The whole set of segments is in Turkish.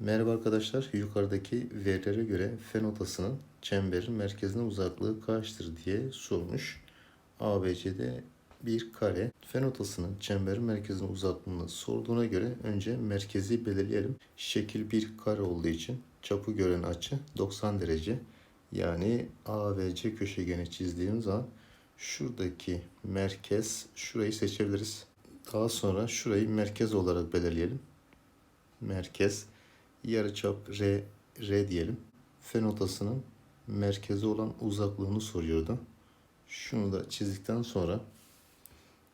Merhaba arkadaşlar. Yukarıdaki verilere göre fen notasının çemberin merkezine uzaklığı kaçtır diye sormuş. ABC'de bir kare. Fen notasının çemberin merkezine uzaklığını sorduğuna göre önce merkezi belirleyelim. Şekil bir kare olduğu için çapı gören açı 90 derece. Yani ABC köşegeni çizdiğimiz zaman şuradaki merkez şurayı seçebiliriz. Daha sonra şurayı merkez olarak belirleyelim. Merkez yarıçap R, R diyelim. Fen notasının merkezi olan uzaklığını soruyordu. Şunu da çizdikten sonra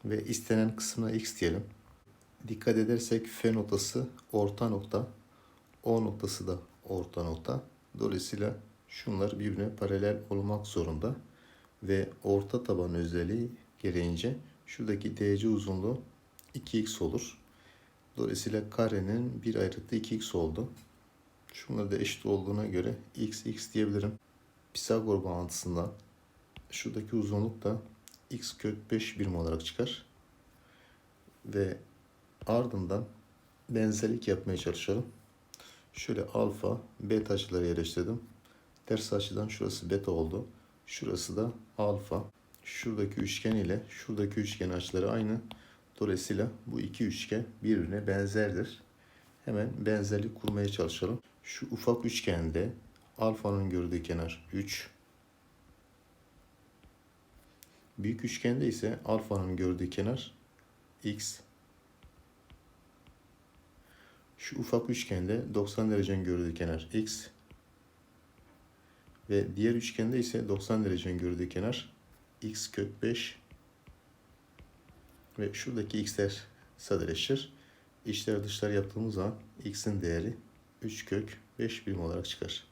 ve istenen kısmına x diyelim. Dikkat edersek F notası orta nokta, O noktası da orta nokta. Dolayısıyla şunlar birbirine paralel olmak zorunda ve orta taban özelliği gereğince şuradaki DC uzunluğu 2x olur. Dolayısıyla karenin bir ayrıtı 2x oldu. Şunlar da eşit olduğuna göre x x diyebilirim. Pisagor bağıntısından şuradaki uzunluk da x kök 5 birim olarak çıkar. Ve ardından benzerlik yapmaya çalışalım. Şöyle alfa, beta açıları yerleştirdim. Ters açıdan şurası beta oldu. Şurası da alfa. Şuradaki üçgen ile şuradaki üçgen açıları aynı. Dolayısıyla bu iki üçgen birbirine benzerdir. Hemen benzerlik kurmaya çalışalım. Şu ufak üçgende alfanın gördüğü kenar 3. Büyük üçgende ise alfanın gördüğü kenar x. Şu ufak üçgende 90 derecenin gördüğü kenar x. Ve diğer üçgende ise 90 derecenin gördüğü kenar x kök 5 ve şuradaki x'ler sadeleşir. İçler dışlar yaptığımız zaman x'in değeri 3 kök 5 birim olarak çıkar.